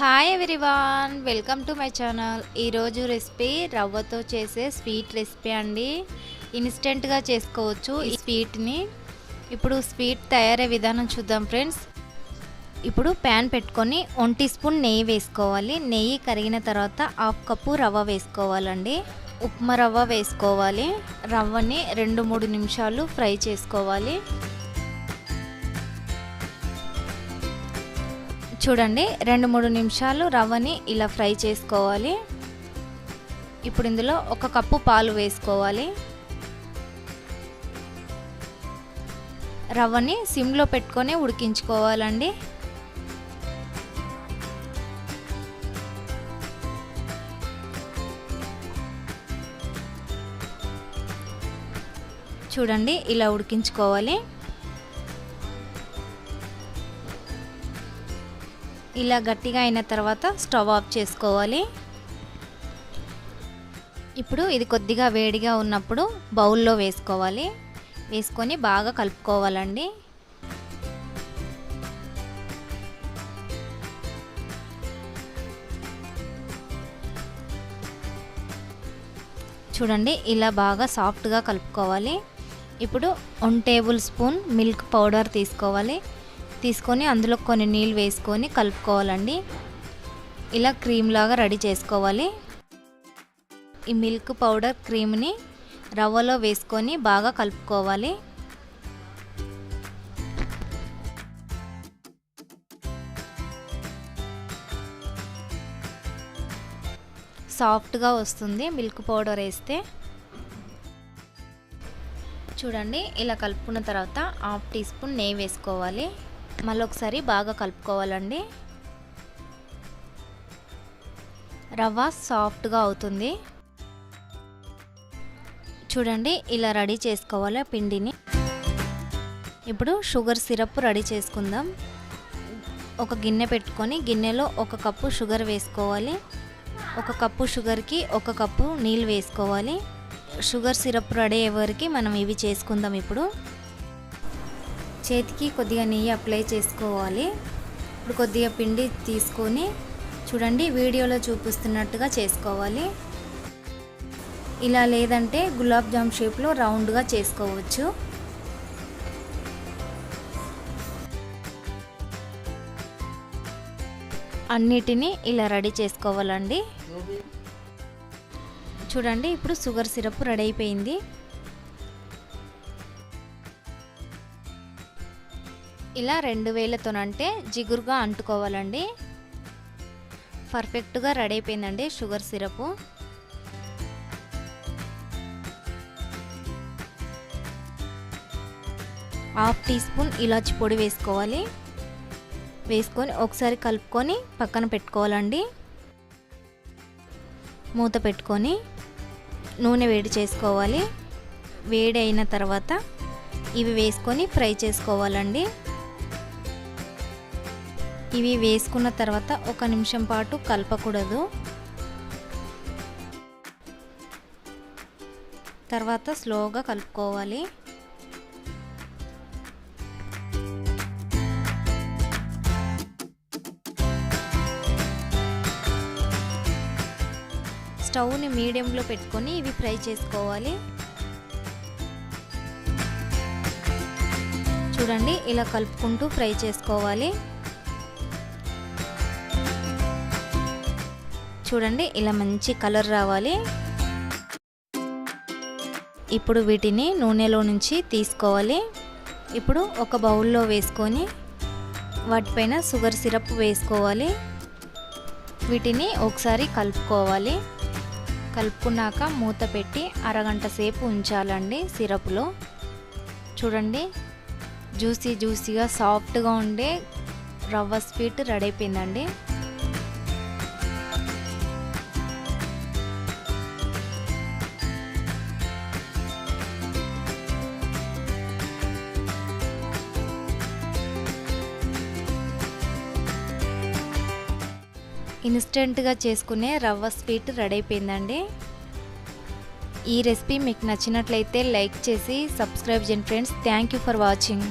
Hi everyone welcome to my channel ఈరోజు recipe రవ్వతో చేసే స్వీట్ రెసిపీ అండి. ఇన్స్టెంట్గా చేసుకోవచ్చు ఈ స్వీట్ని ఇప్పుడు స్వీట్ తయారయ్యే విధానం చూద్దాం ఫ్రెండ్స్ ఇప్పుడు ప్యాన్ పెట్టుకొని వన్ టీ స్పూన్ నెయ్యి వేసుకోవాలి. నెయ్యి కరిగిన తర్వాత హాఫ్ కప్పు రవ్వ వేసుకోవాలండి. ఉప్మా రవ్వ వేసుకోవాలి. రవ్వని రెండు మూడు నిమిషాలు ఫ్రై చేసుకోవాలి. చూడండి రెండు మూడు నిమిషాలు రవ్వని ఇలా ఫ్రై చేసుకోవాలి. ఇప్పుడు ఇందులో ఒక కప్పు పాలు వేసుకోవాలి. రవ్వని సిమ్లో పెట్టుకొని ఉడికించుకోవాలండి. చూడండి ఇలా ఉడికించుకోవాలి. ఇలా గట్టిగా అయిన తర్వాత స్టవ్ ఆఫ్ చేసుకోవాలి. ఇప్పుడు ఇది కొద్దిగా వేడిగా ఉన్నప్పుడు బౌల్లో వేసుకోవాలి. వేసుకొని బాగా కలుపుకోవాలండి. చూడండి ఇలా బాగా సాఫ్ట్గా కలుపుకోవాలి. ఇప్పుడు one tablespoon milk powder తీసుకోవాలి. తీసుకొని అందులో కొన్ని నీళ్ళు వేసుకొని కలుపుకోవాలండి. ఇలా క్రీమ్ లాగా రెడీ చేసుకోవాలి. ఈ మిల్క్ పౌడర్ క్రీమ్ని రవ్వలో వేసుకొని బాగా కలుపుకోవాలి. సాఫ్ట్గా వస్తుంది మిల్క్ పౌడర్ వేస్తే. చూడండి ఇలా కలుపుకున్న తర్వాత హాఫ్ టీ స్పూన్ నెయ్యి వేసుకోవాలి. మళ్ళీ ఒకసారి బాగా కలుపుకోవాలండి. రవ్వ సాఫ్ట్గా అవుతుంది. చూడండి ఇలా రెడీ చేసుకోవాలి పిండిని. ఇప్పుడు షుగర్ సిరప్ రెడీ చేసుకుందాం. ఒక గిన్నె పెట్టుకొని గిన్నెలో ఒక కప్పు షుగర్ వేసుకోవాలి. ఒక కప్పు షుగర్కి ఒక కప్పు నీళ్ళు వేసుకోవాలి. షుగర్ సిరప్ రెడీ అయ్యేవరకు మనం ఇవి చేసుకుందాం ఇప్పుడు. చేతికి కొద్దిగా నెయ్యి అప్లై చేసుకోవాలి. ఇప్పుడు కొద్దిగా పిండి తీసుకొని చూడండి వీడియోలో చూపిస్తున్నట్టుగా చేసుకోవాలి. ఇలా లేదంటే గులాబ్ జామ్ షేప్లో రౌండ్గా చేసుకోవచ్చు. అన్నిటినీ ఇలా రెడీ చేసుకోవాలండి. చూడండి ఇప్పుడు షుగర్ సిరప్ రెడీ అయిపోయింది. ఇలా రెండు వేలతోనంటే జిగురుగా అంటుకోవాలండి. పర్ఫెక్ట్గా రెడీ అయిపోయిందండి sugar syrup. Half teaspoon ఇలాచి పొడి వేసుకోవాలి. వేసుకొని ఒకసారి కలుపుకొని పక్కన పెట్టుకోవాలండి. మూత పెట్టుకొని నూనె వేడి చేసుకోవాలి. వేడి అయిన తర్వాత ఇవి వేసుకొని ఫ్రై చేసుకోవాలండి. ఇవి వేసుకున్న తర్వాత ఒక నిమిషం పాటు కలపకూడదు. తర్వాత స్లోగా కలుపుకోవాలి. స్టవ్ని మీడియంలో పెట్టుకొని ఇవి ఫ్రై చేసుకోవాలి. చూడండి ఇలా కలుపుకుంటూ ఫ్రై చేసుకోవాలి. చూడండి ఇలా మంచి కలర్ రావాలి. ఇప్పుడు వీటిని నూనెలో నుంచి తీసుకోవాలి. ఇప్పుడు ఒక బౌల్లో వేసుకొని వాటిపైన షుగర్ సిరప్ వేసుకోవాలి. వీటిని ఒకసారి కలుపుకోవాలి. కలుపుకున్నాక మూత పెట్టి అరగంట సేపు ఉంచాలండి సిరప్లో. చూడండి జ్యూసీ జ్యూసీగా సాఫ్ట్గా ఉండే రవ్వ స్వీట్ రెడీ అయిపోయిందండి. ఇన్స్టెంట్గా చేసుకునే రవ్వ స్వీట్ రెడీ అయిపోయిందండి ఈ రెసిపీ మీకు నచ్చినట్లయితే లైక్ చేసి సబ్స్క్రైబ్ చేయండి friends. Thank you for watching.